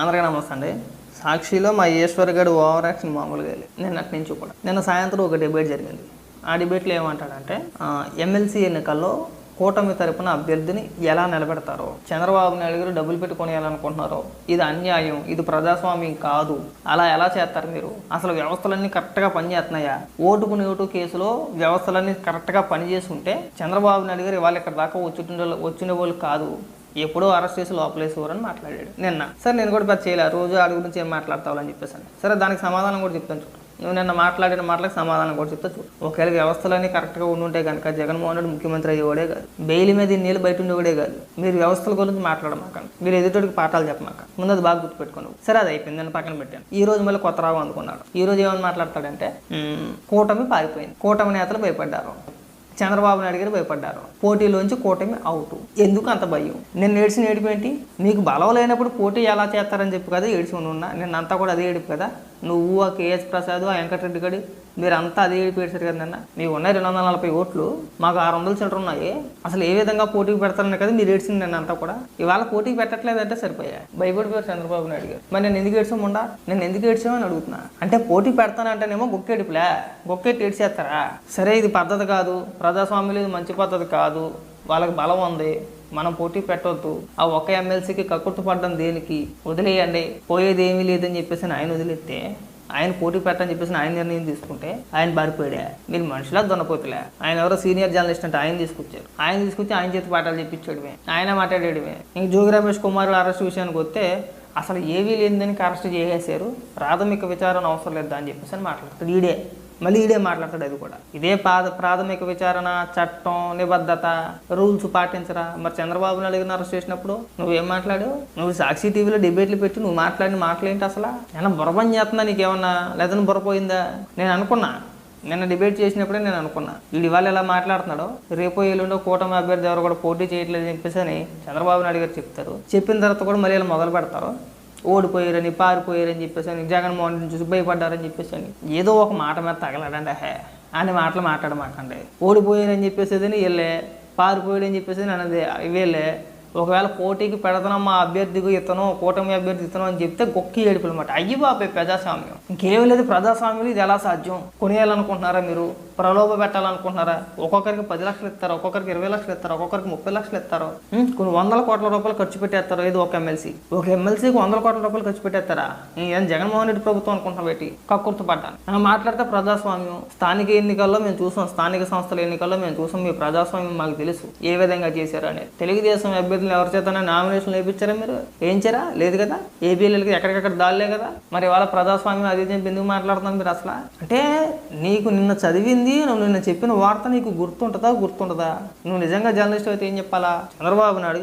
అందరికీ నమస్తే అండి. సాక్షిలో మా ఈశ్వర్ గడు ఓవర్ యాక్షన్ మామూలుగా లేదు. నిన్నటి నుంచి కూడా. నిన్న సాయంత్రం ఒక డిబేట్ జరిగింది. ఆ డిబేట్లో ఏమంటాడంటే ఎమ్మెల్సీ ఎన్నికల్లో కూటమి తరపున అభ్యర్థిని ఎలా నిలబెడతారో చంద్రబాబు నాయుడు గారు డబ్బులు పెట్టి కొనేయాలనుకుంటున్నారో ఇది అన్యాయం ఇది ప్రజాస్వామ్యం కాదు. అలా ఎలా చేస్తారు మీరు? అసలు వ్యవస్థలన్నీ కరెక్ట్గా పనిచేస్తున్నాయా? ఓటుకు నోటు కేసులో వ్యవస్థలన్నీ కరెక్ట్గా పనిచేస్తుంటే చంద్రబాబు నాయుడు గారు ఇవాళ ఇక్కడ దాకా వచ్చి వచ్చిన వాళ్ళు కాదు. ఎప్పుడో అరెస్ట్ చేసి లోపలేసేవారని మాట్లాడాడు నిన్న. సరే నేను కూడా పెద్ద చేయలే. రోజు ఆడి గురించి ఏం మాట్లాడతావని చెప్పేసాను. సరే దానికి సమాధానం కూడా చెప్తాను చూడు. నువ్వు నిన్న మాట్లాడిన మాటలకు సమాధానం కూడా చెప్తా చూడు. ఒకవేళ వ్యవస్థలన్నీ కరెక్ట్గా ఉండుంటే కనుక జగన్మోహన్ రెడ్డి ముఖ్యమంత్రి అయ్యేవాడే కాదు. బెయిల్ మీద ఇన్నేళ్ళు బయట ఉండేవాడే కాదు. మీరు వ్యవస్థల గురించి మాట్లాడమాకండి మీరు ఎదుటికి పాఠాలు చెప్పమాక. ముందు అది బాగా గుర్తుపెట్టుకోండి సరే అది అయిపోయింది. నేను పక్కన పెట్టాను. ఈ రోజు మళ్ళీ కొత్త రావు అందుకున్నాడు. ఈ రోజు ఏమని మాట్లాడతాడంటే కూటమి పారిపోయింది. కూటమి నేతలు భయపడ్డారు. చంద్రబాబు నాయుడు గారు భయపడ్డారు. పోటీలోంచి కూటమి అవుట్ ఎందుకు అంత భయం? నేను ఏడిచిన ఏడుపు ఏంటి? మీకు బలం లేనప్పుడు పోటీ ఎలా చేస్తారని చెప్పి కదా ఏడిచి ఉన్నా. నేను అంతా కూడా అదే ఏడుపు కదా? నువ్వు ఆ కేఎస్ ప్రసాద్ ఆ వెంకటరెడ్డి గడి మీరంతా అదే ఏడుపు కదా నిన్న. మీకు ఉన్నాయి రెండు వందల నలభై ఓట్లు మాకు ఆరు వందల చిల్లర ఉన్నాయి. అసలు ఏ విధంగా పోటీకి పెడతారని కదా మీరు ఏడ్చింది నేను అంతా కూడా. ఇవాళ పోటీకి పెట్టట్లేదంటే సరిపోయా. భయపడిపోయారు చంద్రబాబు నాయుడు గారు. మరి నేను ఎందుకు ఏడ్చాముండా నేను ఎందుకు ఏడ్చామని అడుగుతున్నా. అంటే పోటీ పెడతానంటేనేమో గొక్కేడిపులే గొక్కెట్టి ఏడ్చేస్తారా? సరే ఇది పద్ధతి కాదు. ప్రజాస్వామ్యం ఇది మంచి పద్ధతి కాదు. వాళ్ళకి బలం ఉంది. మనం పోటీ పెట్టవద్దు ఆ ఒక్క ఎమ్మెల్సీకి కక్కుర్తి పడ్డం దేనికి? వదిలేయండి. పోయేది ఏమీ లేదని చెప్పేసి ఆయన వదిలేస్తే ఆయన పోటీ పెట్టని చెప్పేసి ఆయన నిర్ణయం తీసుకుంటే ఆయన బారిపోయాడే. మీరు మనుషులా దొన్నపోతులే ఆయన ఎవరో సీనియర్ జర్నలిస్ట్ అంటే ఆయన తీసుకొచ్చారు. ఆయన తీసుకొచ్చి ఆయన చేతి పాఠాలు చెప్పించాడుమే ఆయన మాట్లాడాడుమే ఇంక జోగి రమేష్ కుమార్ అరెస్ట్ విషయానికి వస్తే అసలు ఏవీ లేనిదానికి అరెస్ట్ చేసేసారు ప్రాథమిక విచారణ అవసరం లేదు అని చెప్పేసి అని మాట్లాడతాడు ఈడే. మళ్ళీ ఈడే మాట్లాడతాడు అది కూడా. ఇదే పాద ప్రాథమిక విచారణ చట్టం నిబద్ధత రూల్స్ పాటించరా? మరి చంద్రబాబు నాయుడు గారిని అరెస్ట్ చేసినప్పుడు నువ్వేం మాట్లాడావు? నువ్వు సాక్షి టీవీలో డిబేట్లు పెట్టి నువ్వు మాట్లాడిన మాటలేంటి అసలు? ఏమన్నా బుర్రపని చేస్తున్నా నీకేమన్నా? లేదని బుర్రపోయిందా? నేను అనుకున్నా. నిన్న డిబేట్ చేసినప్పుడే నేను అనుకున్నా. వీడు ఇవాళ ఎలా మాట్లాడుతున్నాడో? రేపు ఎల్లుండో కూటమి అభ్యర్థి ఎవరు కూడా పోటీ చేయట్లేదు చెప్పేసి అని చంద్రబాబు నాయుడు గారు చెప్తారు. చెప్పిన తర్వాత కూడా మళ్ళీ ఇలా మొదలు పెడతారు. ఓడిపోయారని పారిపోయారని చెప్పేసి అని జగన్మోహన్ రెడ్డి చూసి భయపడ్డారని చెప్పేసి అని. ఏదో ఒక మాట మీద తగలడండి హే. అని మాటలు మాట్లాడమాకండి. ఓడిపోయారని చెప్పేసేదని వీళ్ళే పారిపోయాడని చెప్పేసి అన్నది వీళ్ళే ఒకవేళ పోటీకి పెడతాం మా అభ్యర్థికి ఇతను కూటమి అభ్యర్థి ఇతను అని చెప్తే గొక్కి ఏడుపులు అనమాట అయ్యి బాబాయ్ ప్రజాస్వామ్యం. ఇంకేం లేదు ప్రజాస్వామ్యం ఇది ఎలా సాధ్యం? కొనేయాలనుకుంటున్నారా మీరు? ప్రలోభ పెట్టాలనుకుంటున్నారా? ఒక్కొక్కరికి పది లక్షలు ఇస్తారు ఒక్కొక్కరికి ఇరవై లక్షలు ఇస్తారు ఒక్కొక్కరికి ముప్పై లక్షలు ఇస్తారు. కొన్ని వందల కోట్ల రూపాయలు ఖర్చు పెట్టేస్తారు ఏదో ఒక ఎమ్మెల్సీ. ఒక ఎమ్మెల్సీకి వందల కోట్ల రూపాయలు ఖర్చు పెట్టేస్తారా? ఏం జగన్మోహన్ రెడ్డి ప్రభుత్వం అనుకుంటున్నా పెట్టి కక్కుర్తి పడ్డాను. మాట్లాడితే ప్రజాస్వామ్యం. స్థానిక ఎన్నికల్లో మేము చూసాం స్థానిక సంస్థల ఎన్నికల్లో మేము చూసాం మీ ప్రజాస్వామ్యం మాకు తెలుసు ఏ విధంగా చేశారు అనేది. తెలుగుదేశం అభ్యర్థులు ఎవరి చేత నామినేషన్ వేయించారా మీరు? వేయించారా? లేదు కదా? ఏపీఎల్కి ఎక్కడికక్కడ దాల్లే కదా? మరి వాళ్ళ ప్రజాస్వామ్యం అది చెప్పి ఎందుకు మాట్లాడుతున్నారు మీరు అసలు? అంటే నీకు నిన్న చదివింది నువ్వు నిన్న చెప్పిన వార్త నీకు గుర్తుంటుందా? గుర్తుంటుందా నువ్వు నిజంగా జర్నలిస్ట్ అయితే ఏం చెప్పాలా? చంద్రబాబు నాయుడు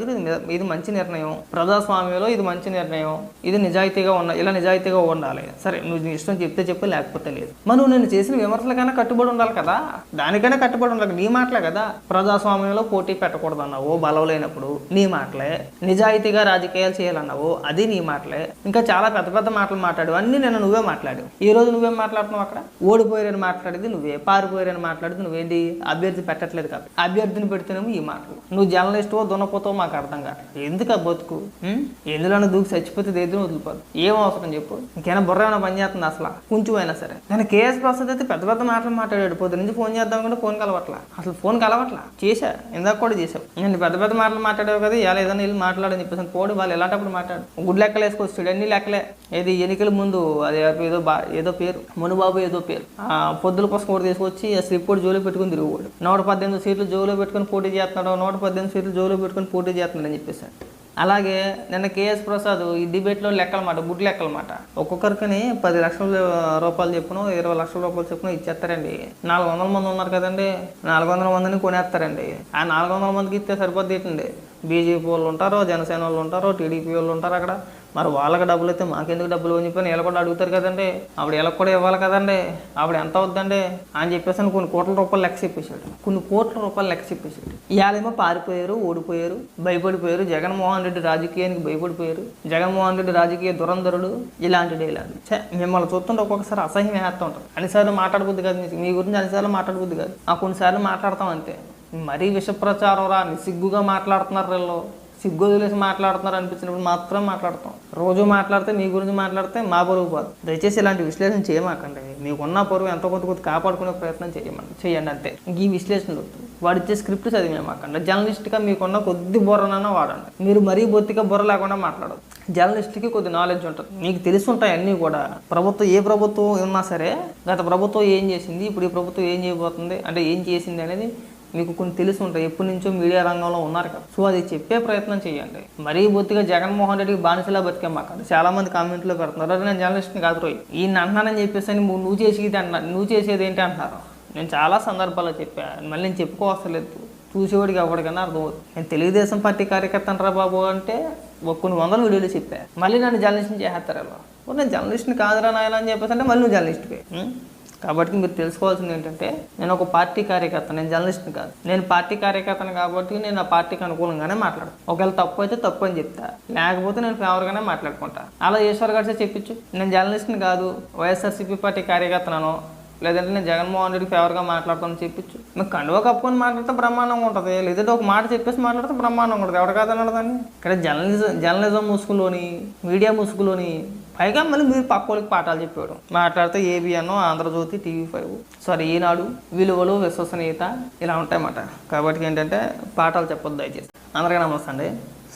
ఇది మంచి నిర్ణయం. ప్రజాస్వామ్యంలో ఇది మంచి నిర్ణయం. ఇది నిజాయితీగా ఉన్న ఇలా నిజాయితీగా ఉండాలి. సరే నువ్వు నీ ఇష్టం చెప్తే చెప్పు లేకపోతే లేదు. మరి నువ్వు నేను చేసిన విమర్శలకైనా కట్టుబడి ఉండాలి కదా? దానికైనా కట్టుబడి ఉండాలి నీ మాటలే కదా? ప్రజాస్వామ్యంలో పోటీ పెట్టకూడదు అన్నావు బలవలేనప్పుడు. నీ మాటలే నిజాయితీగా రాజకీయాలు చేయాలన్నావు అది నీ మాటలే ఇంకా చాలా పెద్ద పెద్ద మాటలు మాట్లాడు అన్ని నేను నువ్వే మాట్లాడు. ఈ రోజు నువ్వేం మాట్లాడుతున్నావు అక్కడ? ఓడిపోయారని మాట్లాడేది నువ్వే పారిపోయారని మాట్లాడేది నువ్వేంటి? అభ్యర్థి పెట్టట్లేదు కాబట్టి. అభ్యర్థిని పెడితేనేమో ఈ మాటలు. నువ్వు జర్నలిస్టువో దున్నపోతావో మాకు అర్థం కాదు ఎందుకు ఆ బతుకు? ఉం? ఎందులోనూ దూకి చచ్చిపోతే దేద్దును వదిలిపోదు. ఏం అవసరం చెప్పు. ఇంకైనా బుర్ర ఏమైనా పని చేస్తుంది అసలు? కొంచెం అయినా సరే. నేను కేఎస్ ప్రసాద్ అయితే పెద్ద పెద్ద మాటలు మాట్లాడాడు. పొద్దు నుంచి ఫోన్ చేద్దాం కూడా ఫోన్ కలవట్లా. అసలు ఫోన్ కలవట్లా? చేశా. ఇందాక కూడా చేసావు నేను పెద్ద పెద్ద మాటలు మాట్లాడావు కదా ఇలా ఏదైనా వెళ్ళి మాట్లాడని చెప్పేసి పోడు వాళ్ళు ఎలాంటప్పుడు మాట్లాడు? గుడ్ లెక్కలు వేసుకొచ్చాడు అన్ని లెక్కలే. ఏది ఎన్నికల ముందు అది ఏదో బా ఏదో పేరు మునుబాబు ఏదో పేరు. ఆ పొద్దుల కోసం కూడా తీసుకొచ్చి స్లిప్ కూడా జోలో పెట్టుకుని తిరుగుకోడు నూట పద్దెనిమిది సీట్లు జోలో పెట్టుకుని పోటీ చేస్తున్నాడు నూట పద్దెనిమిది సీట్లు జోలో పెట్టుకుని పోటీ చేస్తున్నాడు అని చెప్పేసి అలాగే నిన్న కేఎస్ ప్రసాద్ ఈ డిబేట్లో లెక్కల మాట గుడ్ లెక్కల మాట. ఒక్కొక్కరికి పది లక్షల రూపాయలు చెప్పును ఇరవై లక్షల రూపాయలు చెప్పును ఇచ్చేస్తారండి. నాలుగు వందల మంది ఉన్నారు కదండి నాలుగు వందల మందిని కొనేస్తారండి. ఆ నాలుగు వందల మందికి ఇస్తే సరిపోద్ది ఏంటండి? బీజేపీ వాళ్ళు ఉంటారో జనసేన వాళ్ళు ఉంటారో టీడీపీ వాళ్ళు ఉంటారు అక్కడ. మరి వాళ్ళకి డబ్బులు అయితే మాకెందుకు డబ్బులు అని చెప్పి వీళ్ళు కూడా అడుగుతారు కదండి. ఆవిడ వీళ్ళకి కూడా ఇవ్వాలి కదండి. ఆవిడ ఎంత అవుద్దండి? అని చెప్పేసి అని కొన్ని కోట్ల రూపాయలు లెక్క చెప్పేశాడు. కొన్ని కోట్ల రూపాయలు లెక్క చెప్పేశాడు. ఇవాళేమో పారిపోయారు ఓడిపోయారు భయపడిపోయారు. జగన్మోహన్ రెడ్డి రాజకీయానికి భయపడిపోయారు. జగన్మోహన్ రెడ్డి రాజకీయ దురంధరుడు ఇలాంటి డైలాగ్ మిమ్మల్ని చూస్తుంటే ఒక్కొక్కసారి అసహ్యం వేస్తూ ఉంటారు. అన్నిసార్లు మాట్లాడబుద్ది కాదు మీ గురించి అన్నిసార్లు మాట్లాడబుద్ది కాదు. ఆ కొన్నిసార్లు మాట్లాడతాం అంతే. మరీ విష ప్రచారం రా సిగ్గుగా మాట్లాడుతున్నారు వీళ్ళు. సిగ్గు వదిలేసి మాట్లాడుతున్నారు అనిపించినప్పుడు మాత్రం మాట్లాడతాం. రోజు మాట్లాడితే మీ గురించి మాట్లాడితే మా పొరుగు పోదు దయచేసి ఇలాంటి విశ్లేషణ చేయమాకండి. మీకున్న పొరుగు ఎంతో కొంత కొంత కాపాడుకునే ప్రయత్నం చేయమని చేయండి అంతే. ఈ విశ్లేషణలు వద్దు. వాడు ఇచ్చే స్క్రిప్ట్ చదివేమాకండి. జర్నలిస్ట్గా మీకున్న కొద్ది బుర్రనన్నా వాడండి. మీరు మరీ బొత్తిగా బుర్ర లేకుండా మాట్లాడదు జర్నలిస్ట్కి కొద్ది నాలెడ్జ్ ఉంటుంది. మీకు తెలిసి ఉంటాయి అన్నీ కూడా. ప్రభుత్వం ఏ ప్రభుత్వం ఉన్నా సరే గత ప్రభుత్వం ఏం చేసింది ఇప్పుడు ఈ ప్రభుత్వం ఏం చేయబోతుంది అంటే ఏం చేసింది అనేది మీకు కొన్ని తెలిసి ఉంటాయి. ఎప్పటి నుంచో మీడియా రంగంలో ఉన్నారు కదా. సో అది చెప్పే ప్రయత్నం చేయండి. మరీ బొత్తిగా జగన్మోహన్ రెడ్డికి బానిసలా బతికే మాకండి చాలా మంది కామెంట్లో పెడుతున్నారు. "అరే, నేను జర్నలిస్ట్ని కాదు రోయ్. ఈయన అంటున్నానని చెప్పేసి అని నువ్వు చేసేది అంటున్నారు నువ్వు చేసేది ఏంటి అంటున్నారు. నేను చాలా సందర్భాల్లో చెప్పాను మళ్ళీ నేను చెప్పుకోవసలేదు చూసేవాడికి ఎవరికైనా అర్థమవుతుంది. నేను తెలుగుదేశం పార్టీ కార్యకర్త అంటారా బాబు అంటే ఒక కొన్ని వందల వీడియోలు చెప్పా. మళ్ళీ నన్ను జర్నలిస్ట్ని చేస్తారు అలా. నేను జర్నలిస్ట్ని కాదురా నాయన అని చెప్పేసి అంటే మళ్ళీ నువ్వు జర్నలిస్ట్కి కాబట్టి మీరు తెలుసుకోవాల్సింది ఏంటంటే నేను ఒక పార్టీ కార్యకర్త నేను జర్నలిస్ట్ని కాదు. నేను పార్టీ కార్యకర్తను కాబట్టి నేను ఆ పార్టీకి అనుకూలంగానే మాట్లాడు ఒకవేళ తప్పు అయితే తప్పు అని చెప్తా. లేకపోతే నేను ఫేవర్గానే మాట్లాడుకుంటా. అలా ఈశ్వర్ గారి చెప్పించు నేను జర్నలిస్ట్ని కాదు వైఎస్ఆర్సీపీ పార్టీ కార్యకర్తనో లేదంటే నేను జగన్మోహన్ రెడ్డి ఫేవర్గా మాట్లాడతాను చెప్పించు మీకు కండువ కప్పుకొని మాట్లాడితే బ్రహ్మాండంగా ఉంటుంది. లేదంటే ఒక మాట చెప్పేసి మాట్లాడితే బ్రహ్మాండంగా ఉంటుంది. ఎవరు కాదన్నాడు దాన్ని? ఇక్కడ జర్నలిజం జర్నలిజం ముసుగులోని మీడియా ముసుగులోని పైగా మళ్ళీ మీరు పక్క వాళ్ళకి పాఠాలు చెప్పేవాడు మాట్లాడితే ABN Andhra Jyothy TV five. Sorry Eenadu విలువలు విశ్వసనీయత ఇలా ఉంటాయన్నమాట. కాబట్టి ఏంటంటే పాఠాలు చెప్పొద్దు దయచేసి. అందరికీ నమస్తే అండి.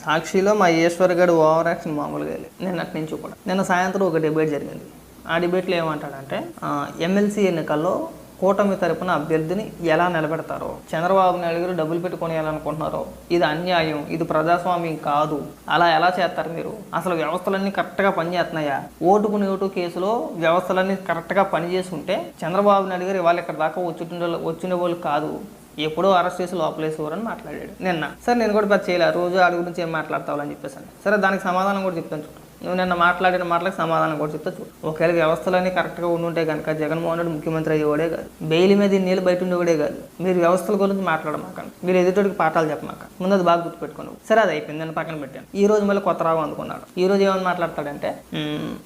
సాక్షిలో మా ఈశ్వర్ గడు ఓవర్ యాక్షన్ మామూలుగా నేను నిన్నటి నుంచి కూడా. నిన్న సాయంత్రం ఒక డిబేట్ జరిగింది. ఆ డిబేట్లో ఏమంటాడంటే ఎమ్మెల్సీ ఎన్నికల్లో కూటమి తరపున అభ్యర్థిని ఎలా నిలబెడతారో చంద్రబాబు నాయుడు గారు డబ్బులు పెట్టి కొనేయాలనుకుంటున్నారో ఇది అన్యాయం ఇది ప్రజాస్వామ్యం కాదు. అలా ఎలా చేస్తారు మీరు? అసలు వ్యవస్థలన్నీ కరెక్ట్గా పనిచేస్తున్నాయా? ఓటుకు నోటు కేసులో వ్యవస్థలన్నీ కరెక్ట్గా పనిచేస్తుంటే చంద్రబాబు నాయుడు గారు ఇవాళ ఇక్కడ దాకా వచ్చి వచ్చిన వాళ్ళు కాదు. ఎప్పుడో అరెస్ట్ చేసి లోపలేసేవారని మాట్లాడాడు నిన్న. సరే నేను కూడా పెద్ద చేయలే రోజు ఆడి గురించి ఏం మాట్లాడతావు అని సరే దానికి సమాధానం కూడా చెప్తాను చూడండి నువ్వు నిన్న మాట్లాడిన మాటలకు సమాధానం కూడా చెప్తా చూడు. ఒకవేళ వ్యవస్థలన్నీ కరెక్ట్గా ఉండుంటే కనుక జగన్మోహన్ రెడ్డి ముఖ్యమంత్రి అయ్యేవాడే కాదు. బెయిల్ మీద నీళ్ళు బయట ఉండేవాడే కాదు. మీరు వ్యవస్థల గురించి మాట్లాడమాకండి మీరు ఎదుటికి పాఠాలు చెప్పమాక ముందు అది బాగా గుర్తుపెట్టుకున్నావు సరే అది అయిపోయింది. నేను పక్కన పెట్టాను. ఈ రోజు మళ్ళీ కొత్త రావు అందుకున్నాడు. ఈ రోజు ఏమని మాట్లాడతాడంటే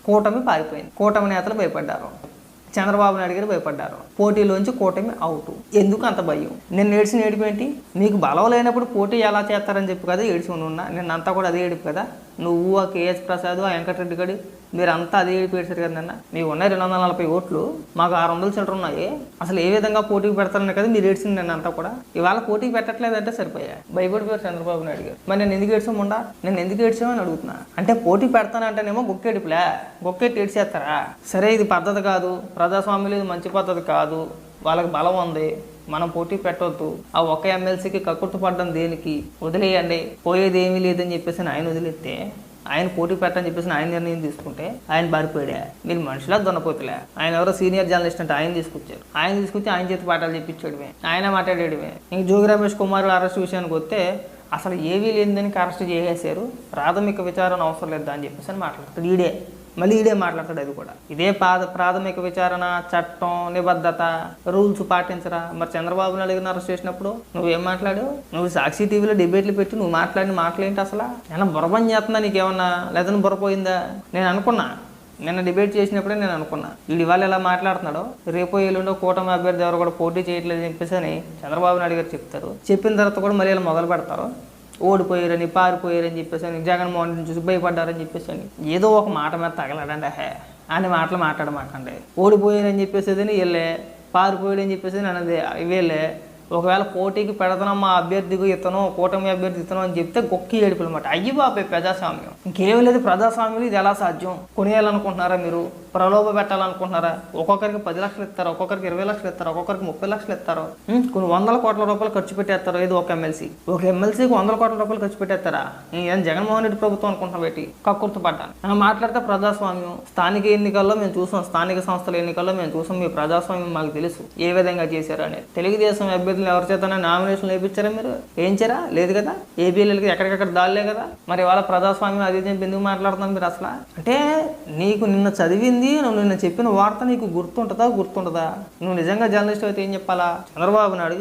కూటమి పారిపోయింది. కూటమి నేతలు భయపడ్డారు. చంద్రబాబు నాయుడు గారు భయపడ్డారు. పోటీలోంచి కూటమి అవుట్. ఎందుకు అంత భయం? నేను ఏడిచిన ఏడుపు ఏంటి? మీకు బలం లేనప్పుడు పోటీ ఎలా చేస్తారని చెప్పి కదా ఏడిచి ఉన్నా. నేను కూడా అదే ఏడుపు కదా? నువ్వు ఆ కేఎస్ ప్రసాద్ ఆ వెంకటరెడ్డి గడి మీరంతా అదే పేర్చారు కదా నిన్న. మీకు ఉన్నాయి రెండు వందల నలభై ఓట్లు మాకు ఆరు వందల చిల్లర ఉన్నాయి. అసలు ఏ విధంగా పోటీకి పెడతారని కదా మీరు ఏడ్చింది నేను అంతా కూడా. ఇవాళ పోటీకి పెట్టట్లేదంటే సరిపోయా. భయపడిపోయారు చంద్రబాబు నాయుడు గారు. మరి నేను ఎందుకు ఏడ్చాముండా? నేను ఎందుకు ఏడ్చామని అడుగుతున్నా. అంటే పోటీ పెడతానంటేనేమో గొక్కేడిపులే బొక్కెట్టి ఏడ్చేస్తారా? సరే ఇది పద్ధతి కాదు. ప్రజాస్వామ్యం ఇది మంచి పద్ధతి కాదు. వాళ్ళకి బలం ఉంది మనం పోటీ పెట్టవద్దు ఆ ఒక్క ఎమ్మెల్సీకి కక్కుర్తి పడ్డం దేనికి? వదిలేయండి పోయేది ఏమీ లేదని చెప్పేసి ఆయన వదిలేస్తే ఆయన పోటీ పెట్టని చెప్పేసి ఆయన నిర్ణయం తీసుకుంటే ఆయన బారిపోయాడే. మీరు మనుషులా దొన్నపోతులే. ఆయన ఎవరో సీనియర్ జర్నలిస్ట్ అంటే ఆయన తీసుకొచ్చారు. ఆయన తీసుకొచ్చి ఆయన చేతి పాఠాలు చెప్పించాడుమే ఆయన మాట్లాడేడమే ఇంక జోగి రమేష్ కుమార్ అరెస్ట్ విషయానికి వస్తే అసలు ఏవీ లేనిదని అరెస్ట్ చేసేసారు ప్రాథమిక విచారణ అవసరం లేదు అని చెప్పేసి అని మాట్లాడతాడు ఈడే. మళ్ళీ ఈడే మాట్లాడతాడు అది కూడా. ఇదే పాద ప్రాథమిక విచారణ చట్టం నిబద్ధత రూల్స్ పాటించరా? మరి చంద్రబాబు నాయుడు గారిని అరెస్ట్ చేసినప్పుడు నువ్వేం మాట్లాడావు? నువ్వు సాక్షి టీవీలో డిబేట్లు పెట్టి నువ్వు మాట్లాడిన మాటలేంటి అసలు? ఏమన్నా బుర్రపని చేస్తున్నా నీకేమన్నా? లేదని బుర్రపోయిందా? నేను అనుకున్నా. నిన్న డిబేట్ చేసినప్పుడే నేను అనుకున్నా. వీడు ఇవాళ ఎలా మాట్లాడుతున్నాడో? రేపు ఎల్లుండో కూటమి అభ్యర్థి ఎవరు కూడా పోటీ చేయట్లేదు చెప్పేసి అని చంద్రబాబు నాయుడు గారు చెప్తారు. చెప్పిన తర్వాత కూడా మళ్ళీ ఇలా మొదలు పెడతారు. ఓడిపోయారని పారిపోయారని చెప్పేసి అని జగన్మోహన్ రెడ్డి చూసి భయపడ్డారని చెప్పేసి అని. ఏదో ఒక మాట మీద తగలడండి హే. అని మాటలు మాట్లాడమాకండి. ఓడిపోయారని చెప్పేసి వీళ్ళే పారిపోయాడని చెప్పేసి అన్నది వీళ్ళే ఒకవేళ పోటీకి పెడతాం మా అభ్యర్థికి ఇతను కూటమి అభ్యర్థి ఇతను అని చెప్తే గొక్కి ఏడుపులు అనమాట అయ్యి బాబాయ్ ప్రజాస్వామ్యం. ఇంకేం లేదు ప్రజాస్వామ్యం ఇది ఎలా సాధ్యం? కొనేయాలనుకుంటున్నారా మీరు? ప్రలోభ పెట్టాలనుకుంటున్నారా? ఒక్కొక్కరికి పది లక్షలు ఇస్తారు ఒక్కొక్కరికి ఇరవై లక్షలు ఇస్తారు ఒక్కొక్కరికి ముప్పై లక్షలు ఇస్తారు. కొన్ని వందల కోట్ల రూపాయలు ఖర్చు పెట్టేస్తారు ఏదో ఒక ఎమ్మెల్సీ ఒక ఎమ్మెల్సీకి వందల కోట్ల రూపాయలు ఖర్చు పెట్టేస్తారా? ఏం జగన్మోహన్ రెడ్డి ప్రభుత్వం అనుకుంటున్నా పెట్టి కక్కుర్తి పడ్డాను మాట్లాడితే ప్రజాస్వామ్యం. స్థానిక ఎన్నికల్లో మేము చూసాం స్థానిక సంస్థల ఎన్నికల్లో మేము చూసాం మీ ప్రజాస్వామ్యం మాకు తెలుసు. ఏ విధంగా చేశారు అనేది. తెలుగుదేశం అభ్యర్థులు ఎవరి చేత నామినేషన్లు వేయించారా మీరు? వేయించారా? లేదు కదా? ఏపీఎల్కి ఎక్కడికక్కడ దాల్లే కదా? మరి వాళ్ళ ప్రజాస్వామ్యం అది ఎందుకు మాట్లాడుతున్నాం మీరు అసలు? అంటే నీకు నిన్న చదివింది చెప్పింది నువ్వు నిన్న చెప్పిన వార్త నీకు గుర్తుంటుందా గుర్తుంటుందా నువ్వు నిజంగా జర్నలిస్ట్ అయితే ఏం చెప్పాలా? చంద్రబాబు నాయుడు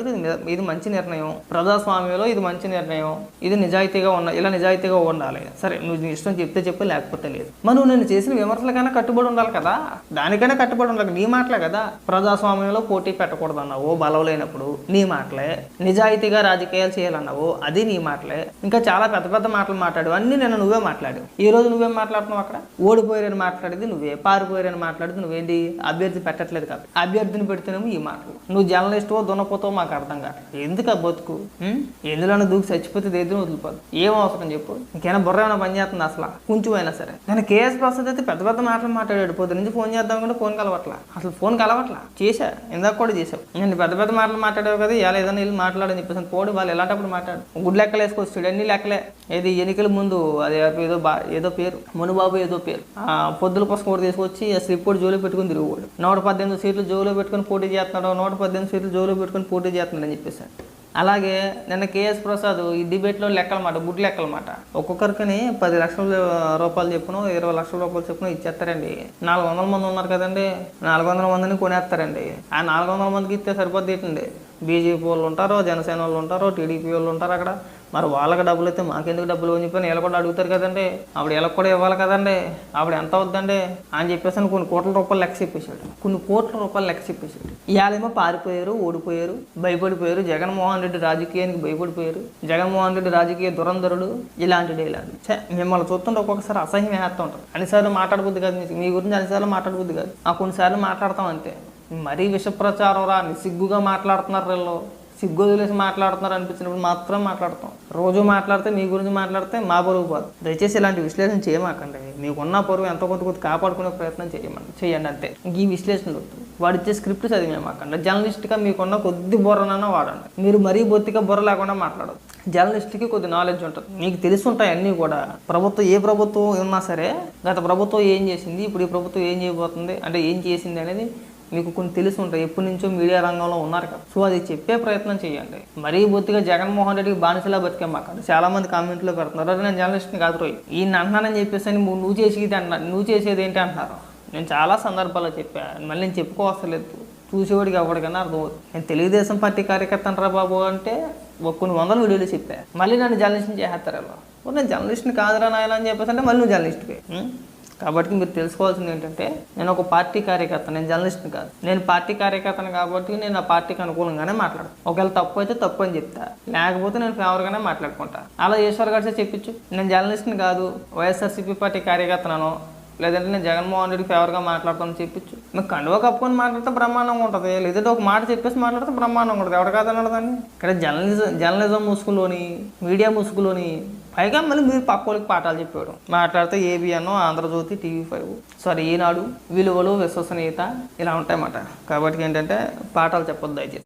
ఇది మంచి నిర్ణయం. ప్రజాస్వామ్యంలో ఇది మంచి నిర్ణయం. ఇది నిజాయితీగా ఉన్న ఇలా నిజాయితీగా ఉండాలి. సరే నువ్వు నీ ఇష్టం చెప్తే చెప్పు లేకపోతే లేదు. మరి నువ్వు నేను చేసిన విమర్శలకైనా కట్టుబడి ఉండాలి కదా? దానికైనా కట్టుబడి ఉండాలి నీ మాటలే కదా? ప్రజాస్వామ్యంలో పోటీ పెట్టకూడదు అన్నావు బలవలేనప్పుడు నీ మాటలే. నిజాయితీగా రాజకీయాలు చేయాలన్నావు అది నీ మాటలే. ఇంకా చాలా పెద్ద పెద్ద మాటలు మాట్లాడు. అన్ని నేను నువ్వే మాట్లాడు ఈ రోజు నువ్వేం మాట్లాడుతున్నావు అక్కడ? ఓడిపోయారని మాట్లాడేది నువ్వే. పారిపోయారని మాట్లాడుతూ నువ్వేంటి అభ్యర్థి పెట్టట్లేదు కాబట్టి. అభ్యర్థిని పెడితేనేమో ఈ మాటలు. నువ్వు జర్నలిస్టో దున్నపోతావో మాకు అర్థం కాదు ఎందుకు ఆ బతుకు ఎందులోనూ దూకి చచ్చిపోతే దేద్దును వదిలిపోదు ఏం అవసరం చెప్పు. ఇంకైనా బుర్ర ఏమైనా పని చేస్తుంది అసలు? కొంచెం అయినా సరే. నేను కేఎస్ ప్రసాద్ అయితే పెద్ద పెద్ద మాటలు మాట్లాడాడు. పొద్దు నుంచి ఫోన్ చేద్దాం కూడా ఫోన్ కలవట్లా. అసలు ఫోన్ కలవట్లా? చేశా. ఇందాక కూడా చేసావు నేను పెద్ద పెద్ద మాటలు మాట్లాడావు కదా ఇలా ఏదైనా వెళ్ళి మాట్లాడని చెప్పేసి పోడు. వాళ్ళు ఎలాంటప్పుడు మాట్లాడు. గుడ్ లెక్కలు వేసుకొస్తాడు అన్ని లెక్కలే. ఏది ఎన్నికల ముందు అది ఏదో బా ఏదో పేరు. మునుబాబు ఏదో పేరు. ఆ పొద్దుల కోసం కూడా తీసుకొచ్చి వచ్చి స్లిప్ ఇప్పుడు జోలో పెట్టుకుని తిరుగువాడు. నూట పద్దెనిమిది సీట్లు జోలో పెట్టుకుని పోటీ చేస్తున్నాడు నూట పద్దెనిమిది సీట్లు జోలో పెట్టుకుని పోటీ చేస్తున్నాడు అని చెప్పేసి అలాగే నిన్న కేఎస్ ప్రసాద్ ఈ డిబేట్లో లెక్కల మాట గుడ్ లెక్కల మాట ఒక్కొక్కరికి పది లక్షల రూపాయలు చెప్పును ఇరవై లక్షల రూపాయలు చెప్పును ఇచ్చేస్తారండి. నాలుగు వందల మంది ఉన్నారు కదండి నాలుగు వందల మందిని కొనేస్తారండి. ఆ నాలుగు వందల మందికి ఇస్తే సరిపోద్ది ఏంటండి? బీజేపీ వాళ్ళు ఉంటారు జనసేన వాళ్ళు ఉంటారు టీడీపీ వాళ్ళు ఉంటారు అక్కడ. మరి వాళ్ళకి డబ్బులు అయితే మాకెందుకు డబ్బులు అని చెప్పి వీళ్ళు కూడా అడుగుతారు కదండి. ఆవిడ వీళ్ళకి కూడా ఇవ్వాలి కదండి. ఆవిడ ఎంత అవుద్దండి? అని చెప్పేసి అని కొన్ని కోట్ల రూపాయలు లెక్క చెప్పేశాడు. కొన్ని కోట్ల రూపాయలు లెక్క చెప్పేశాడు. ఇవాళేమో పారిపోయారు ఓడిపోయారు భయపడిపోయారు. జగన్మోహన్ రెడ్డి రాజకీయానికి భయపడిపోయారు. జగన్మోహన్ రెడ్డి రాజకీయ దురంధరుడు ఇలాంటి డైలాగ్ మిమ్మల్ని చూస్తుంటే ఒక్కొక్కసారి అసహ్యం వేస్తూ ఉంటారు. అన్నిసార్లు మాట్లాడబుద్ది కాదు మీకు మీ గురించి అన్నిసార్లు మాట్లాడబుద్ది కాదు. ఆ కొన్నిసార్లు మాట్లాడతాం అంతే. మరీ విష ప్రచారం రా సిగ్గుగా మాట్లాడుతున్నారు వీళ్ళు. సిగ్గు వదిలేసి మాట్లాడుతున్నారు అనిపించినప్పుడు మాత్రం మాట్లాడతాం. రోజు మాట్లాడితే మీ గురించి మాట్లాడితే మా పొరుగు పోదు దయచేసి ఇలాంటి విశ్లేషణ చేయమాకండి. మీకున్న పొరుగు ఎంతో కొంత కొంత కాపాడుకునే ప్రయత్నం చేయమండి చేయండి అంతే. ఈ విశ్లేషణలు వద్దు. వాడు ఇచ్చే స్క్రిప్ట్ చదివేమాకండి. జర్నలిస్ట్గా మీకున్న కొద్ది బుర్రనన్నా వాడండి. మీరు మరీ బొత్తిగా బుర్ర లేకుండా మాట్లాడదు జర్నలిస్ట్కి కొద్ది నాలెడ్జ్ ఉంటుంది. మీకు తెలిసి ఉంటాయి అన్నీ కూడా. ప్రభుత్వం ఏ ప్రభుత్వం ఉన్నా సరే గత ప్రభుత్వం ఏం చేసింది ఇప్పుడు ఈ ప్రభుత్వం ఏం చేయబోతుంది అంటే ఏం చేసింది అనేది మీకు కొన్ని తెలిసి ఉంటాయి. ఎప్పటి నుంచో మీడియా రంగంలో ఉన్నారు కదా. సో అది చెప్పే ప్రయత్నం చేయండి. మరీ బొత్తిగా జగన్మోహన్ రెడ్డికి బానిసలా బతికే మాకండి చాలా మంది కామెంట్లో పెడుతున్నారు. "అరే, నేను జర్నలిస్ట్ని కాదు రోయ్. ఈయన అంటున్నానని చెప్పేసి అని నువ్వు చేసేది అన్నా నువ్వు చేసేది ఏంటి అంటున్నారు. నేను చాలా సందర్భాల్లో చెప్పాను మళ్ళీ నేను చెప్పుకోవసలేదు చూసేవాడికి ఎవరికైనా అర్థమవుతుంది. నేను తెలుగుదేశం పార్టీ కార్యకర్త అంటారా బాబు అంటే ఒక కొన్ని వందల వీడియోలు చెప్పాను మళ్ళీ నన్ను జర్నలిస్ట్ని చేస్తారు అలా నేను జర్నలిస్ట్ని కాదురా నాయన అని చెప్పేసి అంటే మళ్ళీ నువ్వు జర్నలిస్ట్కి కాబట్టి మీరు తెలుసుకోవాల్సింది ఏంటంటే నేను ఒక పార్టీ కార్యకర్త నేను జర్నలిస్ట్ని కాదు. నేను పార్టీ కార్యకర్తను కాబట్టి నేను ఆ పార్టీకి అనుకూలంగానే మాట్లాడు ఒకవేళ తప్పు అయితే తప్పు అని చెప్తా. లేకపోతే నేను ఫేవర్గానే మాట్లాడుకుంటా. అలా ఈశ్వర్ గారి చెప్పించు నేను జర్నలిస్ట్ని కాదు వైఎస్ఆర్సీపీ పార్టీ కార్యకర్తనను. లేదంటే నేను జగన్మోహన్ రెడ్డి ఫేవర్గా మాట్లాడతాను చెప్పించు మీకు కండువ కప్పుకొని మాట్లాడితే బ్రహ్మాండంగా ఉంటుంది. లేదంటే ఒక మాట చెప్పేసి మాట్లాడితే బ్రహ్మాండంగా ఉంటుంది. ఎవరు కాదన్నాడు దాన్ని? ఇక్కడ జర్నలిజం జర్నలిజం ముసుగులోని మీడియా ముసుగులోని పైగా మళ్ళీ మీరు పక్క వాళ్ళకి పాఠాలు చెప్పాడు మాట్లాడితే ABN Andhra Jyothy TV five. Sorry Eenadu విలువలు విశ్వసనీయత ఇలా ఉంటాయన్నమాట. కాబట్టి ఏంటంటే పాఠాలు చెప్పొద్దు దయచేసి.